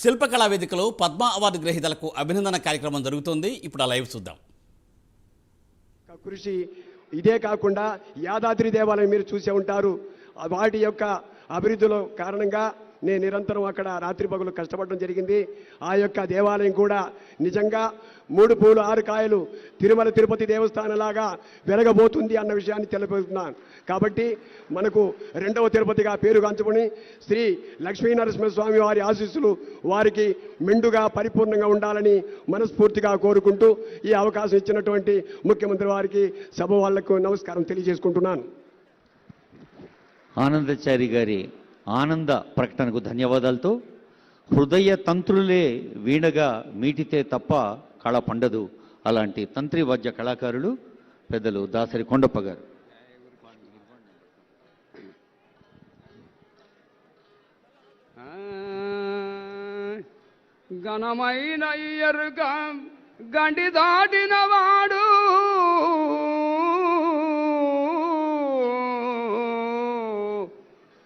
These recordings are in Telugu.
శిల్పకళా వేదికలో పద్మ అవార్డు గ్రహీతలకు అభినందన కార్యక్రమం జరుగుతోంది. ఇప్పుడు ఆ లైవ్ చూద్దాం. కృషి ఇదే కాకుండా యాదాద్రి దేవాలయం మీరు చూసే ఉంటారు. వాటి యొక్క అభివృద్ధిలో కారణంగా నేను నిరంతరం అక్కడ రాత్రి పగులు కష్టపడడం జరిగింది. ఆ యొక్క దేవాలయం కూడా నిజంగా మూడు పూలు ఆరు కాయలు తిరుమల తిరుపతి దేవస్థానంలాగా వెలగబోతుంది అన్న విషయాన్ని తెలియబోతున్నాను కాబట్టి మనకు రెండవ తిరుపతిగా పేరుగాంచుకుని శ్రీ లక్ష్మీనరసింహస్వామి వారి ఆశీస్సులు వారికి మెండుగా పరిపూర్ణంగా ఉండాలని మనస్ఫూర్తిగా కోరుకుంటూ ఈ అవకాశం ఇచ్చినటువంటి ముఖ్యమంత్రి వారికి సభ వాళ్ళకు నమస్కారం తెలియజేసుకుంటున్నాను. ఆనందచారి గారి ఆనంద ప్రకటనకు ధన్యవాదాలతో హృదయ తంత్రులే వీణగా మీటితే తప్ప కళ పండదు అలాంటి తంత్రి వాద్య కళాకారులు పెద్దలు దాసరి కొండప్ప గారు. ఘనమైన గండి దాటినవాడు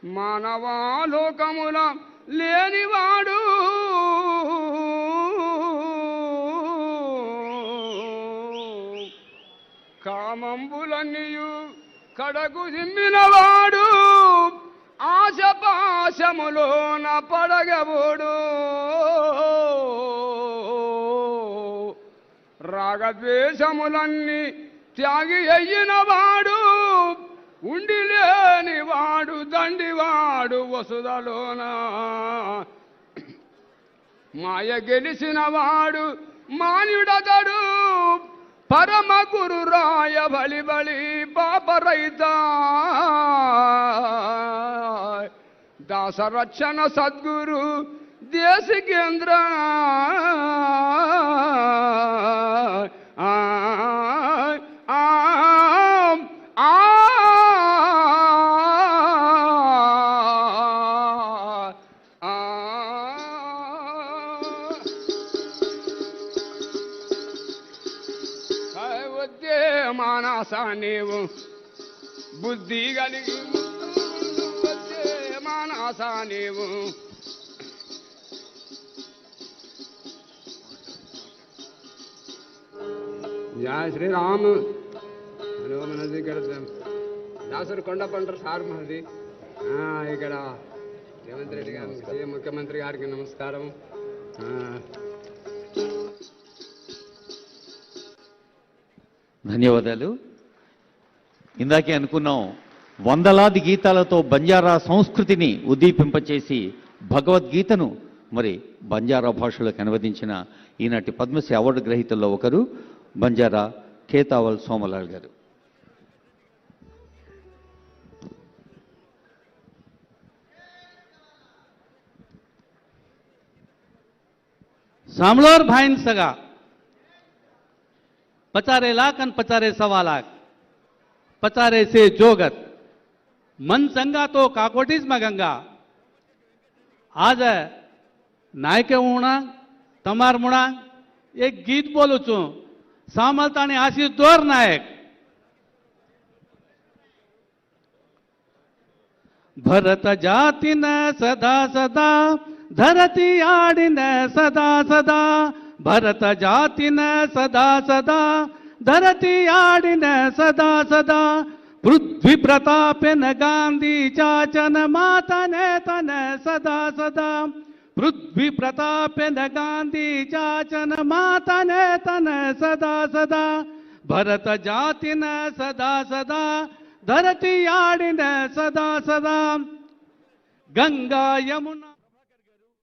మానవాలోకముల లేనివాడు. కామంబులన్నీయు కడకు దిమ్మినవాడు. ఆశపాశములోన పడగబోడు. రాగద్వేషములన్నీ త్యాగి అయ్యినవాడు ఉండి లేనివాడు దండివాడు వసుదలోన. మాయ గెలిచిన వాడు మాన్యుడతడు. పరమ గురు రాయ బలి బలి పాపరైత దాసరక్షణ సద్గురు దేశికేంద్ర. మానస నీవు బుద్ధి కలిగి వద్దే మానస నీవు జయ శ్రీరామ్. హలో మనది ఇక్కడ దాసరి కొండ పంటారు సార్ మనది. ఇక్కడ రేవంత్ రెడ్డి గారికి సీఎం ముఖ్యమంత్రి గారికి నమస్కారం. ధన్యవాదాలు. ఇందాకే అనుకున్నాం వందలాది గీతాలతో బంజారా సంస్కృతిని ఉద్దీపింపచేసి భగవద్గీతను మరి బంజారా భాషలోకి అనువదించిన ఈనాటి పద్మశ్రీ అవార్డు గ్రహీతల్లో ఒకరు బంజారా కేతావల్ సోమలాల్ గారు સાંભળોર ભાઈન સગા પચારે લાખ અને પચારે સવા લાખ પચારે સે જોગત મન સંગા તો કાકોટીજ માં ગંગા આજ નાયકે ઉણા તમાર મુણા એક ગીત બોલું છું સાંભળતાની આશીષ દોર નાયક ಭರತ ಜಾತಿನ ಸದಾ ಸದಾ ಧರತಿ ಆಡಿನ ಸದಾ ಸದಾ ಭರತ ಜಾತಿನ ಸದಾ ಸದಾ ధరతి ఆడిన సదా సదా. పృథ్వీ ప్రతాపెన గాంధీ చాచన మాతనే తన సదా సదా. పృథ్వీ ప్రతాపెన గాంధీ చాచన మాతనే తన సదా సదా. భరత జాతిన సదా సదా ధరతి ఆడిన సదా సదా. గంగా యమున